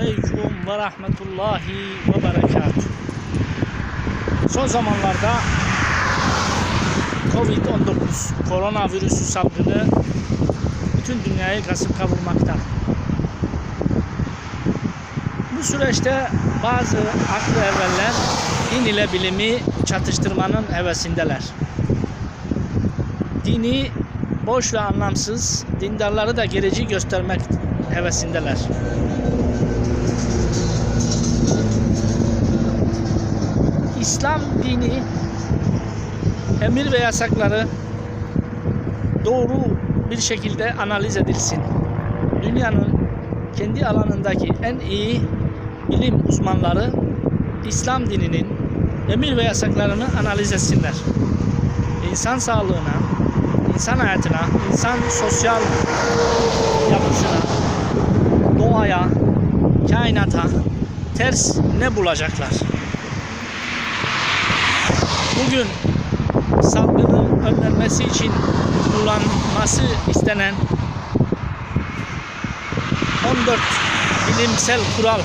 aleyküm ve rahmetullahi ve berekatuhu. Son zamanlarda Covid-19 koronavirüsü salgını bütün dünyayı kasıp kavurmakta. Bu süreçte bazı aklı evveller din ile bilimi çatıştırmanın hevesindeler. Dini boş ve anlamsız, dindarları da gerici göstermek hevesindeler. İslam dini emir ve yasakları doğru bir şekilde analiz edilsin. Dünyanın kendi alanındaki en iyi bilim uzmanları İslam dininin emir ve yasaklarını analiz etsinler. İnsan sağlığına, insan hayatına, insan sosyal yapısına, doğaya, kainata ters ne bulacaklar? Bugün salgının önlenmesi için kullanılması istenen 14 bilimsel kural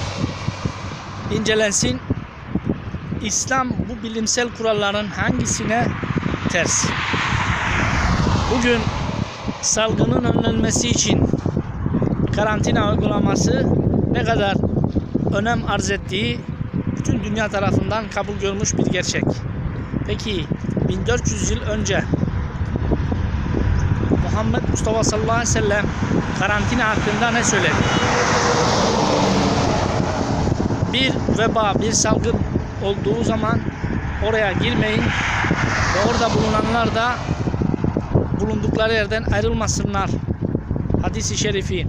incelensin. İslam bu bilimsel kuralların hangisine ters? Bugün salgının önlenmesi için karantina uygulaması ne kadar önem arz ettiği bütün dünya tarafından kabul görmüş bir gerçek. Peki 1400 yıl önce Muhammed Mustafa sallallahu aleyhi ve sellem karantina hakkında ne söyledi? Bir veba, bir salgın olduğu zaman oraya girmeyin ve orada bulunanlar da bulundukları yerden ayrılmasınlar. Hadis-i şerifi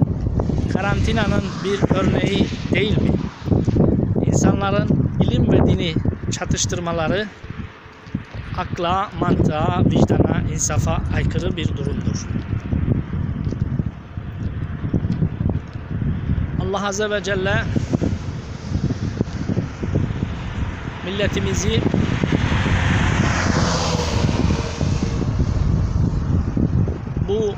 karantinanın bir örneği değil mi? İnsanların ilim ve dini çatıştırmaları akla, mantığa, vicdana, insafa aykırı bir durumdur. Allah Azze ve Celle milletimizi bu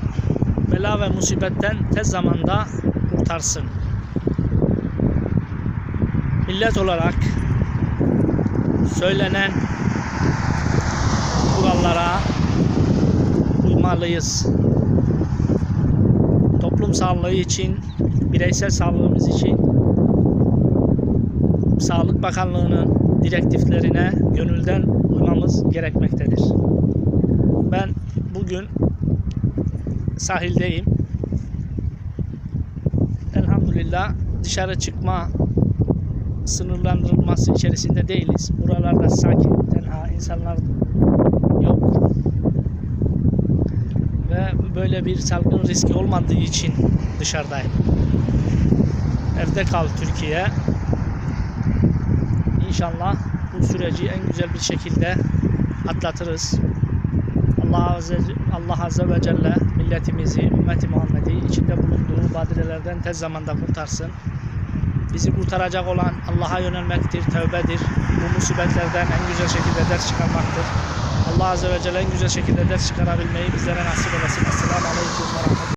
bela ve musibetten tez zamanda kurtarsın. Millet olarak söylenen kurallara uymalıyız. Toplum sağlığı için, bireysel sağlığımız için Sağlık Bakanlığı'nın direktiflerine gönülden uymamız gerekmektedir. Ben bugün sahildeyim. Elhamdülillah dışarı çıkma sınırlandırılması içerisinde değiliz. Buralarda sakin, insanlar yok. Ve böyle bir salgın riski olmadığı için dışarıdayım. Evde kal Türkiye. İnşallah bu süreci en güzel bir şekilde atlatırız. Allah Azze, Allah Azze ve Celle milletimizi, ümmeti Muhammed'i içinde bulunduğu badirelerden tez zamanda kurtarsın. Bizi kurtaracak olan Allah'a yönelmektir, tövbedir. Bu musibetlerden en güzel şekilde ders çıkarmaktır. Allah Azze ve Celle en güzel şekilde ders çıkarabilmeyi bizlere nasip eylesin. Esselamu Aleyküm ve.